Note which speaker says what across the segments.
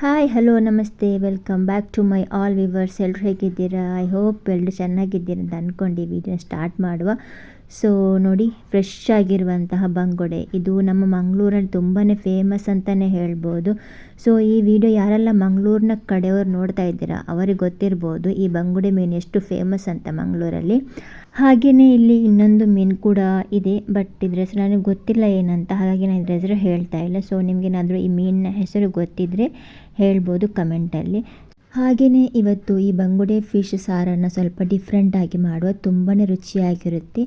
Speaker 1: Hi hello ನಮಸ್ತೆ welcome back to my all viewers ಎಲ್ಲರೂ ಹೇಗಿದ್ದೀರಾ? ಐ ಹೋಪ್ ಎಲ್ಲರೂ ಚೆನ್ನಾಗಿದ್ದೀರಾ ಅಂತ ಅಂದ್ಕೊಂಡು ಈ ವಿಡಿಯೋ ಸ್ಟಾರ್ಟ್ ಮಾಡುವ ಸೊ ನೋಡಿ ಫ್ರೆಶ್ ಆಗಿರುವಂತಹ ಬಂಗುಡೆ. ಇದು ನಮ್ಮ ಮಂಗಳೂರಲ್ಲಿ ತುಂಬಾ ಫೇಮಸ್ ಅಂತಲೇ ಹೇಳ್ಬೋದು. ಸೊ ಈ ವಿಡಿಯೋ ಯಾರೆಲ್ಲ ಮಂಗಳೂರಿನ ಕಡೆಯವರು ನೋಡ್ತಾ ಇದ್ದೀರಾ, ಅವರಿಗೆ ಗೊತ್ತಿರ್ಬೋದು ಈ ಬಂಗುಡೆ ಮೀನು ಎಷ್ಟು ಫೇಮಸ್ ಅಂತ ಮಂಗಳೂರಲ್ಲಿ. ಹಾಗೆಯೇ ಇಲ್ಲಿ ಇನ್ನೊಂದು ಮೀನು ಕೂಡ ಇದೆ ಬಟ್ ಇದ್ರ ಹೆಸರು ನನಗೆ ಗೊತ್ತಿಲ್ಲ ಏನಂತ, ಹಾಗಾಗಿ ನಾನು ಇದ್ರ ಹೆಸರು ಹೇಳ್ತಾ ಇಲ್ಲ. ಸೊ ನಿಮಗೇನಾದರೂ ಈ ಮೀನಿನ ಹೆಸರು ಗೊತ್ತಿದ್ದರೆ ಹೇಳ್ಬೋದು ಕಮೆಂಟಲ್ಲಿ ಹಾಗೆಯೇ ಇವತ್ತು ಈ ಬಂಗುಡೆ ಫಿಶ್ ಸಾರನ್ನು ಸ್ವಲ್ಪ ಡಿಫ್ರೆಂಟಾಗಿ ಮಾಡುವ ತುಂಬಾ ರುಚಿಯಾಗಿರುತ್ತೆ.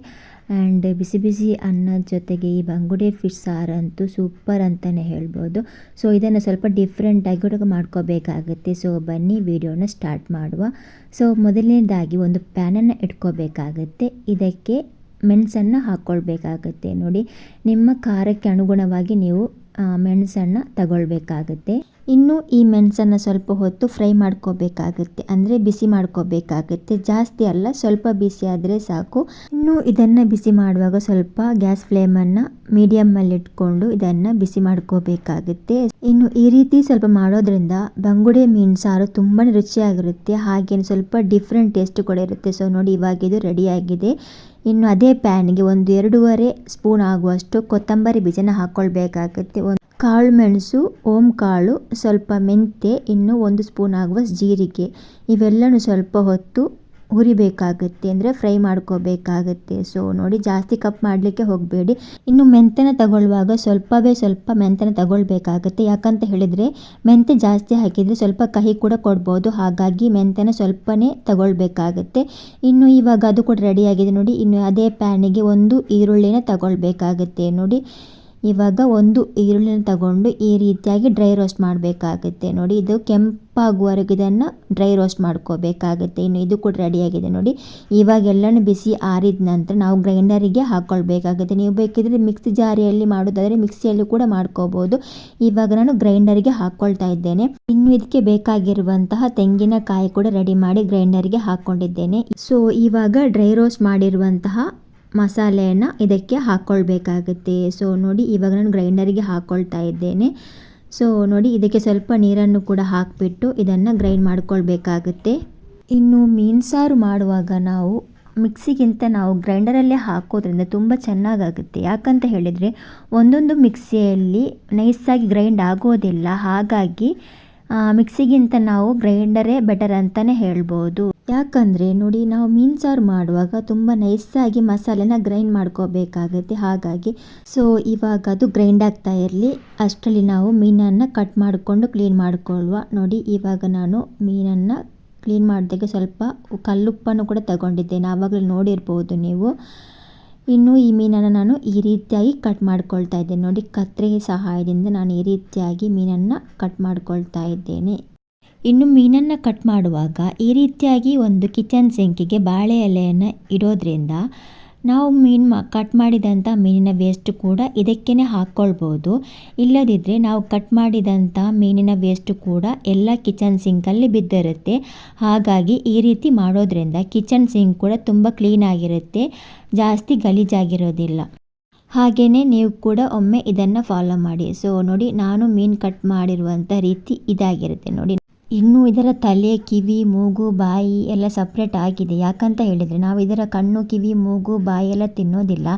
Speaker 1: ಆ್ಯಂಡ್ ಬಿಸಿ ಬಿಸಿ ಅನ್ನದ ಜೊತೆಗೆ ಈ ಬಂಗುಡೆ ಫಿಶ್ ಸಾರಂತೂ ಸೂಪರ್ ಅಂತಲೇ ಹೇಳ್ಬೋದು. ಸೊ ಇದನ್ನು ಸ್ವಲ್ಪ ಡಿಫ್ರೆಂಟಾಗಿ ಕೂಡ ಮಾಡ್ಕೋಬೇಕಾಗುತ್ತೆ. ಸೊ ಬನ್ನಿ, ವಿಡಿಯೋನ ಸ್ಟಾರ್ಟ್ ಮಾಡುವ. ಸೊ ಮೊದಲನೇದಾಗಿ ಒಂದು ಪ್ಯಾನನ್ನು ಇಟ್ಕೋಬೇಕಾಗುತ್ತೆ. ಇದಕ್ಕೆ ಮೆಣಸನ್ನು ಹಾಕ್ಕೊಳ್ಬೇಕಾಗುತ್ತೆ ನೋಡಿ, ನಿಮ್ಮ ಖಾರಕ್ಕೆ ಅನುಗುಣವಾಗಿ ನೀವು ಮೆಣಸನ್ನು ತಗೊಳ್ಬೇಕಾಗುತ್ತೆ. ಇನ್ನು ಈ ಮೆಣಸನ್ನು ಸ್ವಲ್ಪ ಹೊತ್ತು ಫ್ರೈ ಮಾಡ್ಕೋಬೇಕಾಗುತ್ತೆ. ಅಂದರೆ ಬಿಸಿ ಮಾಡ್ಕೋಬೇಕಾಗುತ್ತೆ. ಜಾಸ್ತಿ ಅಲ್ಲ, ಸ್ವಲ್ಪ ಬಿಸಿ ಆದರೆ ಸಾಕು. ಇನ್ನು ಇದನ್ನು ಬಿಸಿ ಮಾಡುವಾಗ ಸ್ವಲ್ಪ ಗ್ಯಾಸ್ ಫ್ಲೇಮನ್ನು ಮೀಡಿಯಮ್ಮಲ್ಲಿ ಇಟ್ಕೊಂಡು ಇದನ್ನು ಬಿಸಿ ಮಾಡ್ಕೋಬೇಕಾಗುತ್ತೆ. ಇನ್ನು ಈ ರೀತಿ ಸ್ವಲ್ಪ ಮಾಡೋದ್ರಿಂದ ಬಂಗುಡೆ ಮೀನು ಸಾರು ತುಂಬಾ ರುಚಿಯಾಗಿರುತ್ತೆ. ಹಾಗೇನು ಸ್ವಲ್ಪ ಡಿಫ್ರೆಂಟ್ ಟೇಸ್ಟ್ ಕೂಡ ಇರುತ್ತೆ. ಸೊ ನೋಡಿ, ಇವಾಗ ಇದು ರೆಡಿಯಾಗಿದೆ ಇನ್ನು ಅದೇ ಪ್ಯಾನ್ಗೆ ಒಂದು ಎರಡೂವರೆ ಸ್ಪೂನ್ ಆಗುವಷ್ಟು ಕೊತ್ತಂಬರಿ ಬೀಜನ ಹಾಕ್ಕೊಳ್ಬೇಕಾಗುತ್ತೆ ಒಂದು ಕಾಳು ಮೆಣಸು ಓಂ ಕಾಳು, ಸ್ವಲ್ಪ ಮೆಂತ್ಯೆ, ಇನ್ನು ಒಂದು ಸ್ಪೂನ್ ಆಗುವಷ್ಟು ಜೀರಿಗೆ. ಇವೆಲ್ಲನೂ ಸ್ವಲ್ಪ ಹೊತ್ತು ಹುರಿಬೇಕಾಗುತ್ತೆ ಅಂದರೆ ಫ್ರೈ ಮಾಡ್ಕೋಬೇಕಾಗುತ್ತೆ. ಸೊ ನೋಡಿ ಜಾಸ್ತಿ ಕಪ್ ಮಾಡಲಿಕ್ಕೆ ಹೋಗಬೇಡಿ. ಇನ್ನು ಮೆಂತೆನ ತಗೊಳ್ಳುವಾಗ ಸ್ವಲ್ಪವೇ ಸ್ವಲ್ಪ ಮೆಂತೆನ ತಗೊಳ್ಬೇಕಾಗುತ್ತೆ. ಯಾಕಂತ ಹೇಳಿದರೆ ಮೆಂತೆ ಜಾಸ್ತಿ ಹಾಕಿದರೆ ಸ್ವಲ್ಪ ಕಹಿ ಕೂಡ ಕೊಡ್ಬೋದು. ಹಾಗಾಗಿ ಮೆಂತೆನ ಸ್ವಲ್ಪನೇ ತಗೊಳ್ಬೇಕಾಗುತ್ತೆ. ಇನ್ನು ಇವಾಗ ಅದು ಕೂಡ ರೆಡಿಯಾಗಿದೆ ನೋಡಿ. ಇನ್ನು ಅದೇ ಪ್ಯಾನಿಗೆ ಒಂದು ಈರುಳ್ಳಿನ ತಗೊಳ್ಬೇಕಾಗುತ್ತೆ ನೋಡಿ. ಇವಾಗ ಒಂದು ಈರುಳ್ಳಿನ ತಗೊಂಡು ಈ ರೀತಿಯಾಗಿ ಡ್ರೈ ರೋಸ್ಟ್ ಮಾಡಬೇಕಾಗುತ್ತೆ. ನೋಡಿ, ಇದು ಕೆಂಪಾಗುವವರೆಗೆ ಇದನ್ನು ಡ್ರೈ ರೋಸ್ಟ್ ಮಾಡ್ಕೋಬೇಕಾಗುತ್ತೆ. ಇನ್ನು ಇದು ಕೂಡ ರೆಡಿಯಾಗಿದೆ ನೋಡಿ. ಇವಾಗ ಎಲ್ಲನೂ ಬಿಸಿ ಆರಿದ ನಂತರ ನಾವು ಗ್ರೈಂಡರಿಗೆ ಹಾಕ್ಕೊಳ್ಬೇಕಾಗುತ್ತೆ ನೀವು ಬೇಕಿದ್ರೆ ಮಿಕ್ಸಿ ಜಾರಿಯಲ್ಲಿ ಮಾಡೋದಾದರೆ ಮಿಕ್ಸಿಯಲ್ಲಿ ಕೂಡ ಮಾಡ್ಕೋಬೋದು. ಇವಾಗ ನಾನು ಗ್ರೈಂಡರಿಗೆ ಹಾಕ್ಕೊಳ್ತಾ ಇದ್ದೇನೆ. ಇನ್ನು ಇದಕ್ಕೆ ಬೇಕಾಗಿರುವಂತಹ ತೆಂಗಿನಕಾಯಿ ಕೂಡ ರೆಡಿ ಮಾಡಿ ಗ್ರೈಂಡರಿಗೆ ಹಾಕ್ಕೊಂಡಿದ್ದೇನೆ ಸೊ ಇವಾಗ ಡ್ರೈ ರೋಸ್ಟ್ ಮಾಡಿರುವಂತಹ ಮಸಾಲೆಯನ್ನು ಇದಕ್ಕೆ ಹಾಕ್ಕೊಳ್ಬೇಕಾಗುತ್ತೆ ಸೊ ನೋಡಿ ಇವಾಗ ನಾನು ಗ್ರೈಂಡರಿಗೆ ಹಾಕ್ಕೊಳ್ತಾ ಇದ್ದೇನೆ. ಸೊ ನೋಡಿ ಇದಕ್ಕೆ ಸ್ವಲ್ಪ ನೀರನ್ನು ಕೂಡ ಹಾಕಿಬಿಟ್ಟು ಇದನ್ನು ಗ್ರೈಂಡ್ ಮಾಡ್ಕೊಳ್ಬೇಕಾಗುತ್ತೆ. ಇನ್ನು ಮೀನು ಸಾರು ಮಾಡುವಾಗ ನಾವು ಮಿಕ್ಸಿಗಿಂತ ನಾವು ಗ್ರೈಂಡರಲ್ಲೇ ಹಾಕೋದ್ರಿಂದ ತುಂಬ ಚೆನ್ನಾಗಾಗುತ್ತೆ. ಯಾಕಂತ ಹೇಳಿದರೆ ಒಂದೊಂದು ಮಿಕ್ಸಿಯಲ್ಲಿ ನೈಸಾಗಿ ಗ್ರೈಂಡ್ ಆಗೋದಿಲ್ಲ. ಹಾಗಾಗಿ ಮಿಕ್ಸಿಗಿಂತ ನಾವು ಗ್ರೈಂಡರೇ ಬೆಟರ್ ಅಂತಲೇ ಹೇಳ್ಬೋದು. ಯಾಕಂದರೆ ನೋಡಿ, ನಾವು ಮೀನು ಸಾರು ಮಾಡುವಾಗ ತುಂಬ ನೈಸಾಗಿ ಮಸಾಲೆನ ಗ್ರೈಂಡ್ ಮಾಡ್ಕೋಬೇಕಾಗುತ್ತೆ. ಹಾಗಾಗಿ ಸೊ ಇವಾಗ ಅದು ಗ್ರೈಂಡ್ ಆಗ್ತಾ ಇರಲಿ. ಅಷ್ಟರಲ್ಲಿ ನಾವು ಮೀನನ್ನು ಕಟ್ ಮಾಡಿಕೊಂಡು ಕ್ಲೀನ್ ಮಾಡಿಕೊಳ್ಳುವ. ನೋಡಿ, ಇವಾಗ ನಾನು ಮೀನನ್ನು ಕ್ಲೀನ್ ಮಾಡಿದಾಗ ಸ್ವಲ್ಪ ಕಲ್ಲುಪ್ಪನ್ನು ಕೂಡ ತಗೊಂಡಿದ್ದೇನೆ. ಆವಾಗಲೂ ನೋಡಿರ್ಬೋದು ನೀವು. ಇನ್ನು ಈ ಮೀನನ್ನು ನಾನು ಈ ರೀತಿಯಾಗಿ ಕಟ್ ಮಾಡ್ಕೊಳ್ತಾ ಇದ್ದೇನೆ. ನೋಡಿ ಕತ್ತರಿ ಸಹಾಯದಿಂದ ನಾನು ಈ ರೀತಿಯಾಗಿ ಮೀನನ್ನು ಕಟ್ ಮಾಡ್ಕೊಳ್ತಾ ಇದ್ದೇನೆ. ಇನ್ನು ಮೀನನ್ನು ಕಟ್ ಮಾಡುವಾಗ ಈ ರೀತಿಯಾಗಿ ಒಂದು ಕಿಚನ್ ಸಿಂಕಿಗೆ ಬಾಳೆ ಎಲೆಯನ್ನು ಇಡೋದ್ರಿಂದ ನಾವು ಮೀನು ಮ ಕಟ್ ಮಾಡಿದಂಥ ಮೀನಿನ ವೇಸ್ಟ್ ಕೂಡ ಇದಕ್ಕೇ ಹಾಕ್ಕೊಳ್ಬೋದು ಇಲ್ಲದಿದ್ದರೆ ನಾವು ಕಟ್ ಮಾಡಿದಂಥ ಮೀನಿನ ವೇಸ್ಟ್ ಕೂಡ ಎಲ್ಲ ಕಿಚನ್ ಸಿಂಕಲ್ಲಿ ಬಿದ್ದಿರುತ್ತೆ. ಹಾಗಾಗಿ ಈ ರೀತಿ ಮಾಡೋದ್ರಿಂದ ಕಿಚನ್ ಸಿಂಕ್ ಕೂಡ ತುಂಬ ಕ್ಲೀನಾಗಿರುತ್ತೆ ಜಾಸ್ತಿ ಗಲೀಜಾಗಿರೋದಿಲ್ಲ. ಹಾಗೆಯೇ ನೀವು ಕೂಡ ಒಮ್ಮೆ ಇದನ್ನು ಫಾಲೋ ಮಾಡಿ. ಸೊ ನೋಡಿ, ನಾನು ಮೀನು ಕಟ್ ಮಾಡಿರುವಂಥ ರೀತಿ ಇದಾಗಿರುತ್ತೆ. ನೋಡಿ. ಇನ್ನು ಇದರ ತಲೆ, ಕಿವಿ, ಮೂಗು, ಬಾಯಿ ಎಲ್ಲ ಸಪ್ರೇಟ್ ಆಗಿದೆ. ಯಾಕಂತ ಹೇಳಿದರೆ ನಾವು ಇದರ ಕಣ್ಣು, ಕಿವಿ, ಮೂಗು, ಬಾಯಿ ಎಲ್ಲ ತಿನ್ನೋದಿಲ್ಲ.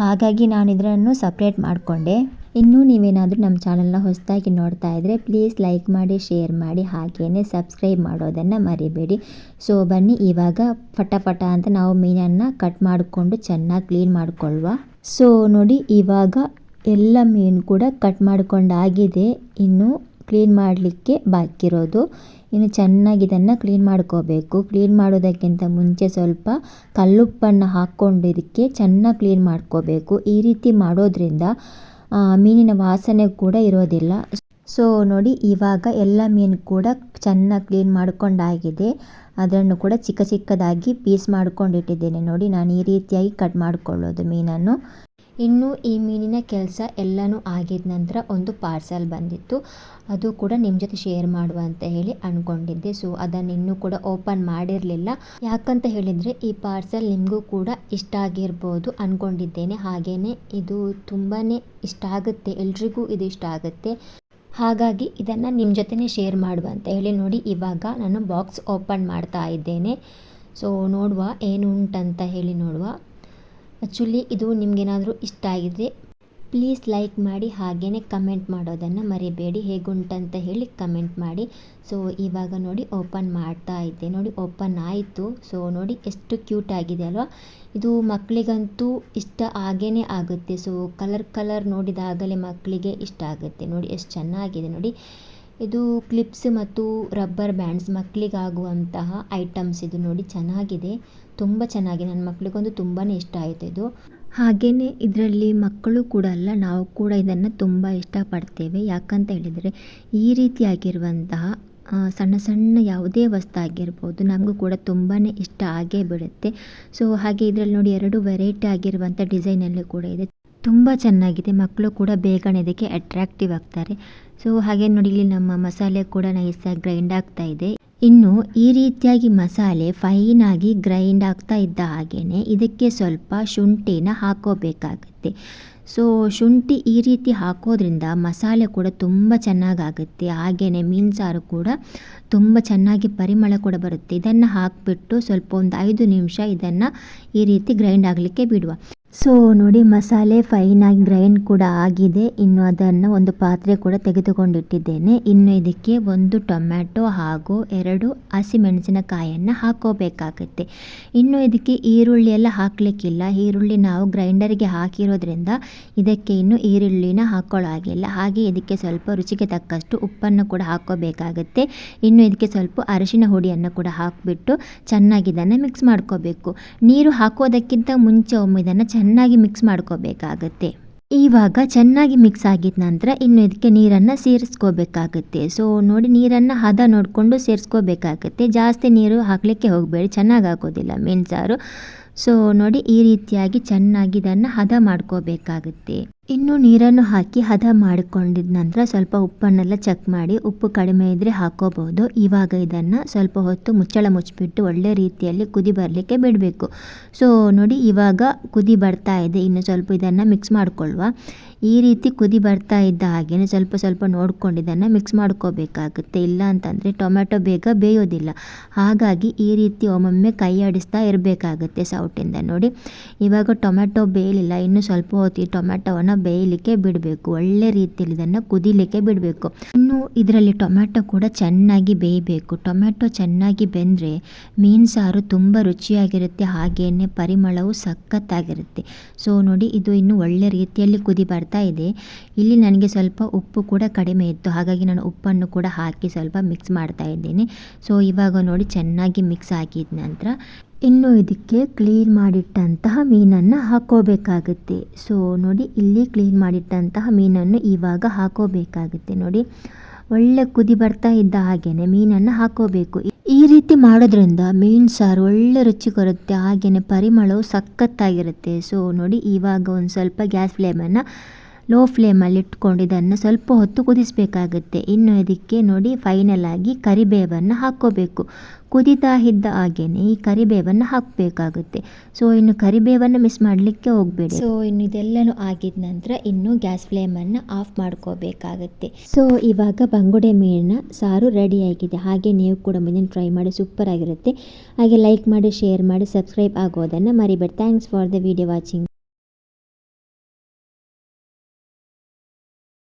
Speaker 1: ಹಾಗಾಗಿ ನಾನು ಇದರನ್ನು ಸಪ್ರೇಟ್ ಮಾಡಿಕೊಂಡೆ. ಇನ್ನೂ ನೀವೇನಾದರೂ ನಮ್ಮ ಚಾನಲ್ನ ಹೊಸದಾಗಿ ನೋಡ್ತಾ ಇದ್ದರೆ ಪ್ಲೀಸ್ ಲೈಕ್ ಮಾಡಿ ಶೇರ್ ಮಾಡಿ ಹಾಗೆಯೇ ಸಬ್ಸ್ಕ್ರೈಬ್ ಮಾಡೋದನ್ನು ಮರಿಬೇಡಿ. ಸೊ ಬನ್ನಿ ಇವಾಗ ಫಟ ಫಟ ಅಂತ ನಾವು ಮೀನನ್ನು ಕಟ್ ಮಾಡಿಕೊಂಡು ಚೆನ್ನಾಗಿ ಕ್ಲೀನ್ ಮಾಡಿಕೊಳ್ಳುವ ಸೊ ನೋಡಿ ಇವಾಗ ಎಲ್ಲ ಮೀನು ಕೂಡ ಕಟ್ ಮಾಡಿಕೊಂಡಾಗಿದೆ. ಇನ್ನು ಕ್ಲೀನ್ ಮಾಡಲಿಕ್ಕೆ ಬಾಕಿ ಇರೋದು. ಇನ್ನು ಚೆನ್ನಾಗಿ ಇದನ್ನು ಕ್ಲೀನ್ ಮಾಡ್ಕೋಬೇಕು. ಕ್ಲೀನ್ ಮಾಡೋದಕ್ಕಿಂತ ಮುಂಚೆ ಸ್ವಲ್ಪ ಕಲ್ಲುಪ್ಪನ್ನು ಹಾಕ್ಕೊಂಡು ಇದಕ್ಕೆ ಚೆನ್ನಾಗಿ ಕ್ಲೀನ್ ಮಾಡ್ಕೋಬೇಕು. ಈ ರೀತಿ ಮಾಡೋದ್ರಿಂದ ಮೀನಿನ ವಾಸನೆ ಕೂಡ ಇರೋದಿಲ್ಲ. ಸೊ ನೋಡಿ, ಇವಾಗ ಎಲ್ಲ ಮೀನು ಕೂಡ ಚೆನ್ನಾಗಿ ಕ್ಲೀನ್ ಮಾಡ್ಕೊಂಡಾಗಿದೆ. ಅದನ್ನು ಕೂಡ ಚಿಕ್ಕ ಚಿಕ್ಕದಾಗಿ ಪೀಸ್ ಮಾಡ್ಕೊಂಡಿಟ್ಟಿದ್ದೇನೆ. ನೋಡಿ, ನಾನು ಈ ರೀತಿಯಾಗಿ ಕಟ್ ಮಾಡಿಕೊಳ್ಳೋದು ಮೀನನ್ನು. ಇನ್ನು ಈ ಮೀನಿನ ಕೆಲಸ ಎಲ್ಲನೂ ಆಗಿದ ನಂತರ ಒಂದು ಪಾರ್ಸಲ್ ಬಂದಿತ್ತು. ಅದು ಕೂಡ ನಿಮ್ಮ ಜೊತೆ ಶೇರ್ ಮಾಡುವ ಅಂತ ಹೇಳಿ ಅಂದ್ಕೊಂಡಿದ್ದೆ ಸೊ ಅದನ್ನು ಇನ್ನೂ ಕೂಡ ಓಪನ್ ಮಾಡಿರಲಿಲ್ಲ. ಯಾಕಂತ ಹೇಳಿದರೆ ಈ ಪಾರ್ಸಲ್ ನಿಮಗೂ ಕೂಡ ಇಷ್ಟ ಆಗಿರ್ಬೋದು ಅಂದ್ಕೊಂಡಿದ್ದೇನೆ ಹಾಗೆಯೇ ಇದು ತುಂಬಾ ಇಷ್ಟ ಆಗುತ್ತೆ. ಎಲ್ರಿಗೂ ಇದು ಇಷ್ಟ ಆಗುತ್ತೆ. ಹಾಗಾಗಿ ಇದನ್ನು ನಿಮ್ಮ ಜೊತೆನೇ ಶೇರ್ ಮಾಡುವ ಅಂತ ಹೇಳಿ ನೋಡಿ ಇವಾಗ ನಾನು ಬಾಕ್ಸ್ ಓಪನ್ ಮಾಡ್ತಾ ಇದ್ದೇನೆ. ಸೊ ನೋಡುವ ಏನು ಉಂಟಂತ ಹೇಳಿ ನೋಡುವ. ಆ್ಯಕ್ಚುಲಿ ಇದು ನಿಮಗೇನಾದರೂ ಇಷ್ಟ ಆಗಿದ್ರೆ ಪ್ಲೀಸ್ ಲೈಕ್ ಮಾಡಿ ಹಾಗೇ ಕಮೆಂಟ್ ಮಾಡೋದನ್ನು ಮರಿಬೇಡಿ. ಹೇಗುಂಟಂತ ಹೇಳಿ ಕಮೆಂಟ್ ಮಾಡಿ. ಸೊ ಇವಾಗ ನೋಡಿ ಓಪನ್ ಮಾಡ್ತಾ ಇದ್ದೆ. ನೋಡಿ ಓಪನ್ ಆಯಿತು. ಸೊ ನೋಡಿ ಎಷ್ಟು ಕ್ಯೂಟ್ ಆಗಿದೆ ಅಲ್ವಾ? ಇದು ಮಕ್ಕಳಿಗಂತೂ ಇಷ್ಟ ಆಗೇ ಆಗುತ್ತೆ. ಸೊ ಕಲರ್ ಕಲರ್ ನೋಡಿದಾಗಲೇ ಮಕ್ಕಳಿಗೆ ಇಷ್ಟ ಆಗುತ್ತೆ. ನೋಡಿ ಎಷ್ಟು ಚೆನ್ನಾಗಿದೆ ನೋಡಿ. ಇದು ಕ್ಲಿಪ್ಸ್ ಮತ್ತು ರಬ್ಬರ್ ಬ್ಯಾಂಡ್ಸ್ ಮಕ್ಕಳಿಗಾಗುವಂತಹ ಐಟಮ್ಸ್ ಇದು ನೋಡಿ ಚೆನ್ನಾಗಿದೆ. ತುಂಬ ಚೆನ್ನಾಗಿ ನನ್ನ ಮಕ್ಕಳಿಗಂತೂ ತುಂಬಾ ಇಷ್ಟ ಆಯಿತು ಇದು. ಹಾಗೇ ಇದರಲ್ಲಿ ಮಕ್ಕಳು ಕೂಡ ಅಲ್ಲ, ನಾವು ಕೂಡ ಇದನ್ನು ತುಂಬ ಇಷ್ಟಪಡ್ತೇವೆ. ಯಾಕಂತ ಹೇಳಿದರೆ, ಈ ರೀತಿಯಾಗಿರುವಂತಹ ಸಣ್ಣ ಸಣ್ಣ ಯಾವುದೇ ವಸ್ತು ಆಗಿರ್ಬೋದು, ನಮಗೂ ಕೂಡ ತುಂಬಾ ಇಷ್ಟ ಆಗೇ ಬಿಡುತ್ತೆ. ಸೊ, ಹಾಗೆ ಇದರಲ್ಲಿ ನೋಡಿ ಎರಡು ವೆರೈಟಿ ಆಗಿರುವಂಥ ಡಿಸೈನಲ್ಲೂ ಕೂಡ ಇದೆ. ತುಂಬ ಚೆನ್ನಾಗಿದೆ, ಮಕ್ಕಳು ಕೂಡ ಬೇಗನೆ ಇದಕ್ಕೆ ಅಟ್ರಾಕ್ಟಿವ್ ಆಗ್ತಾರೆ. ಸೊ, ಹಾಗೆ ನೋಡಿ, ಇಲ್ಲಿ ನಮ್ಮ ಮಸಾಲೆ ಕೂಡ ನೈಸಾಗಿ ಗ್ರೈಂಡ್ ಆಗ್ತಾ ಇದೆ. ಇನ್ನು ಈ ರೀತಿಯಾಗಿ ಮಸಾಲೆ ಫೈನ್ ಆಗಿ ಗ್ರೈಂಡ್ ಆಗ್ತಾ ಇದ್ದ ಹಾಗೇ ಇದಕ್ಕೆ ಸ್ವಲ್ಪ ಶುಂಠಿನ ಹಾಕೋಬೇಕಾಗುತ್ತೆ. ಸೊ ಶುಂಠಿ ಈ ರೀತಿ ಹಾಕೋದ್ರಿಂದ ಮಸಾಲೆ ಕೂಡ ತುಂಬ ಚೆನ್ನಾಗಾಗುತ್ತೆ. ಹಾಗೆಯೇ ಮೀನು ಸಾರು ಕೂಡ ತುಂಬ ಚೆನ್ನಾಗಿ ಪರಿಮಳ ಕೂಡ ಬರುತ್ತೆ. ಇದನ್ನು ಹಾಕಿಬಿಟ್ಟು ಸ್ವಲ್ಪ ಒಂದು ಐದು ನಿಮಿಷ ಇದನ್ನು ಈ ರೀತಿ ಗ್ರೈಂಡ್ ಆಗಲಿಕ್ಕೆ ಬಿಡುವ. ಸೊ ನೋಡಿ, ಮಸಾಲೆ ಫೈನಾಗಿ ಗ್ರೈಂಡ್ ಕೂಡ ಆಗಿದೆ. ಇನ್ನು ಅದನ್ನು ಒಂದು ಪಾತ್ರೆ ಕೂಡ ತೆಗೆದುಕೊಂಡಿಟ್ಟಿದ್ದೇನೆ. ಇನ್ನು ಇದಕ್ಕೆ ಒಂದು ಟೊಮ್ಯಾಟೊ ಹಾಗೂ ಎರಡು ಹಸಿಮೆಣಸಿನಕಾಯನ್ನು ಹಾಕೋಬೇಕಾಗುತ್ತೆ. ಇನ್ನು ಇದಕ್ಕೆ ಈರುಳ್ಳಿ ಎಲ್ಲ ಹಾಕಲಿಕ್ಕಿಲ್ಲ. ಈರುಳ್ಳಿ ನಾವು ಗ್ರೈಂಡರ್ಗೆ ಹಾಕಿರೋದ್ರಿಂದ ಇದಕ್ಕೆ ಇನ್ನು ಈರುಳ್ಳಿನ ಹಾಕೊಳ್ಳೋ ಹಾಗೆ ಇದಕ್ಕೆ ಸ್ವಲ್ಪ ರುಚಿಗೆ ತಕ್ಕಷ್ಟು ಉಪ್ಪನ್ನು ಕೂಡ ಹಾಕೋಬೇಕಾಗುತ್ತೆ ಇನ್ನು ಇದಕ್ಕೆ ಸ್ವಲ್ಪ ಅರಿಶಿನ ಹುಡಿಯನ್ನು ಕೂಡ ಹಾಕಿಬಿಟ್ಟು ಚೆನ್ನಾಗಿ ಇದನ್ನು ಮಿಕ್ಸ್ ಮಾಡ್ಕೋಬೇಕು. ನೀರು ಹಾಕೋದಕ್ಕಿಂತ ಮುಂಚೆ ಒಮ್ಮೆ ಇದನ್ನು ಚೆನ್ನಾಗಿ ಮಿಕ್ಸ್ ಮಾಡ್ಕೋಬೇಕಾಗತ್ತೆ. ಇವಾಗ ಚೆನ್ನಾಗಿ ಮಿಕ್ಸ್ ಆಗಿದ ನಂತರ ಇನ್ನು ಇದಕ್ಕೆ ನೀರನ್ನು ಸೇರಿಸ್ಕೋಬೇಕಾಗುತ್ತೆ. ಸೊ ನೋಡಿ ನೀರನ್ನು ಹದ ನೋಡಿಕೊಂಡು ಸೇರಿಸ್ಕೋಬೇಕಾಗತ್ತೆ. ಜಾಸ್ತಿ ನೀರು ಹಾಕಲಿಕ್ಕೆ ಹೋಗಬೇಡಿ, ಚೆನ್ನಾಗಿ ಆಗೋದಿಲ್ಲ ಮೀನು ಸಾರು ಸೊ ನೋಡಿ ಈ ರೀತಿಯಾಗಿ ಚೆನ್ನಾಗಿ ಇದನ್ನು ಹದ ಮಾಡ್ಕೋಬೇಕಾಗುತ್ತೆ. ಇನ್ನು ನೀರನ್ನು ಹಾಕಿ ಹದ ಮಾಡಿಕೊಂಡಿದ ನಂತರ ಸ್ವಲ್ಪ ಉಪ್ಪನ್ನೆಲ್ಲ ಚೆಕ್ ಮಾಡಿ, ಉಪ್ಪು ಕಡಿಮೆ ಇದ್ದರೆ ಹಾಕೋಬಹುದು. ಇವಾಗ ಇದನ್ನು ಸ್ವಲ್ಪ ಹೊತ್ತು ಮುಚ್ಚಳ ಮುಚ್ಚಿಬಿಟ್ಟು ಒಳ್ಳೆ ರೀತಿಯಲ್ಲಿ ಕುದಿ ಬರಲಿಕ್ಕೆ ಬಿಡಬೇಕು. ಸೊ ನೋಡಿ ಇವಾಗ ಕುದಿ ಬರ್ತಾ ಇದೆ. ಇನ್ನು ಸ್ವಲ್ಪ ಇದನ್ನು ಮಿಕ್ಸ್ ಮಾಡ್ಕೊಳ್ಳುವ ಈ ರೀತಿ ಕುದಿ ಬರ್ತಾ ಇದ್ದ ಹಾಗೆಯೇ ಸ್ವಲ್ಪ ಸ್ವಲ್ಪ ನೋಡ್ಕೊಂಡು ಇದನ್ನು ಮಿಕ್ಸ್ ಮಾಡ್ಕೋಬೇಕಾಗುತ್ತೆ. ಇಲ್ಲ ಅಂತಂದರೆ ಟೊಮೆಟೊ ಬೇಗ ಬೇಯೋದಿಲ್ಲ. ಹಾಗಾಗಿ ಈ ರೀತಿ ಒಮ್ಮೊಮ್ಮೆ ಕೈ ಆಡಿಸ್ತಾ ಇರಬೇಕಾಗುತ್ತೆ ಸೌಟಿಂದ ನೋಡಿ. ಇವಾಗ ಟೊಮೆಟೊ ಬೇಯಲಿಲ್ಲ. ಇನ್ನು ಸ್ವಲ್ಪ ಹೊತ್ತು ಟೊಮೆಟೊವನ್ನು ಬೇಯಲಿಕ್ಕೆ ಬಿಡಬೇಕು. ಒಳ್ಳೆ ರೀತಿಯಲ್ಲಿ ಇದನ್ನು ಕುದಿಲಿಕ್ಕೆ ಬಿಡಬೇಕು. ಇನ್ನು ಇದರಲ್ಲಿ ಟೊಮೆಟೊ ಕೂಡ ಚೆನ್ನಾಗಿ ಬೇಯಬೇಕು. ಟೊಮೆಟೊ ಚೆನ್ನಾಗಿ ಬೆಂದರೆ ಮೀನು ಸಾರು ತುಂಬ ರುಚಿಯಾಗಿರುತ್ತೆ. ಹಾಗೆಯೇ ಪರಿಮಳವು ಸಖತ್ತಾಗಿರುತ್ತೆ. ಸೊ ನೋಡಿ ಇದು ಇನ್ನು ಒಳ್ಳೆ ರೀತಿಯಲ್ಲಿ ಕುದಿ ಬರ್ತಾ ಇದೆ. ಇಲ್ಲಿ ನನಗೆ ಸ್ವಲ್ಪ ಉಪ್ಪು ಕೂಡ ಕಡಿಮೆ ಇತ್ತು. ಹಾಗಾಗಿ ನಾನು ಉಪ್ಪನ್ನು ಕೂಡ ಹಾಕಿ ಸ್ವಲ್ಪ ಮಿಕ್ಸ್ ಮಾಡ್ತಾ ಇದ್ದೇನೆ. ಸೊ ಇವಾಗ ನೋಡಿ ಚೆನ್ನಾಗಿ ಮಿಕ್ಸ್ ಆಗಿದ ನಂತರ ಇನ್ನು ಇದಕ್ಕೆ ಕ್ಲೀನ್ ಮಾಡಿಟ್ಟಂತಹ ಮೀನನ್ನು ಹಾಕೋಬೇಕಾಗುತ್ತೆ. ಸೊ ನೋಡಿ ಇಲ್ಲಿ ಕ್ಲೀನ್ ಮಾಡಿಟ್ಟಂತಹ ಮೀನನ್ನು ಇವಾಗ ಹಾಕೋಬೇಕಾಗುತ್ತೆ. ನೋಡಿ, ಒಳ್ಳೆ ಕುದಿ ಬರ್ತಾ ಇದ್ದ ಹಾಗೆಯೇ ಮೀನನ್ನು ಹಾಕೋಬೇಕು. ಈ ರೀತಿ ಮಾಡೋದ್ರಿಂದ ಮೀನು ಸಾರು ಒಳ್ಳೆ ರುಚಿ ಕೊರುತ್ತೆ ಹಾಗೆಯೇ ಪರಿಮಳವು ಸಖತ್ತಾಗಿರುತ್ತೆ. ಸೊ ನೋಡಿ ಇವಾಗ ಒಂದು ಸ್ವಲ್ಪ ಗ್ಯಾಸ್ ಫ್ಲೇಮನ್ನು ಲೋ ಫ್ಲೇಮಲ್ಲಿ ಇಟ್ಕೊಂಡು ಇದನ್ನು ಸ್ವಲ್ಪ ಹೊತ್ತು ಕುದಿಸಬೇಕಾಗುತ್ತೆ. ಇನ್ನು ಇದಕ್ಕೆ ನೋಡಿ ಫೈನಲ್ ಆಗಿ ಕರಿಬೇವನ್ನು ಹಾಕ್ಕೋಬೇಕು. ಕುದಿತಾ ಇದ್ದ ಹಾಗೆಯೇ ಈ ಕರಿಬೇವನ್ನು ಹಾಕಬೇಕಾಗುತ್ತೆ. ಸೊ ಇನ್ನು ಕರಿಬೇವನ್ನು ಮಿಸ್ ಮಾಡಲಿಕ್ಕೆ ಹೋಗಬೇಡಿ. ಸೊ ಇನ್ನು ಇದೆಲ್ಲನೂ ಆಗಿದ ನಂತರ ಇನ್ನು ಗ್ಯಾಸ್ ಫ್ಲೇಮನ್ನು ಆಫ್ ಮಾಡ್ಕೋಬೇಕಾಗುತ್ತೆ. ಸೊ ಇವಾಗ ಬಂಗುಡೆ ಮೀನಿನ ಸಾರು ರೆಡಿಯಾಗಿದೆ ಹಾಗೆ ನೀವು ಕೂಡ ಮುಂದಿನ ಟ್ರೈ ಮಾಡಿ ಸೂಪರ್ ಆಗಿರುತ್ತೆ. ಹಾಗೆ ಲೈಕ್ ಮಾಡಿ ಶೇರ್ ಮಾಡಿ ಸಬ್ಸ್ಕ್ರೈಬ್ ಆಗೋದನ್ನು ಮರಿಬೇಡಿ. Thanks for the video watching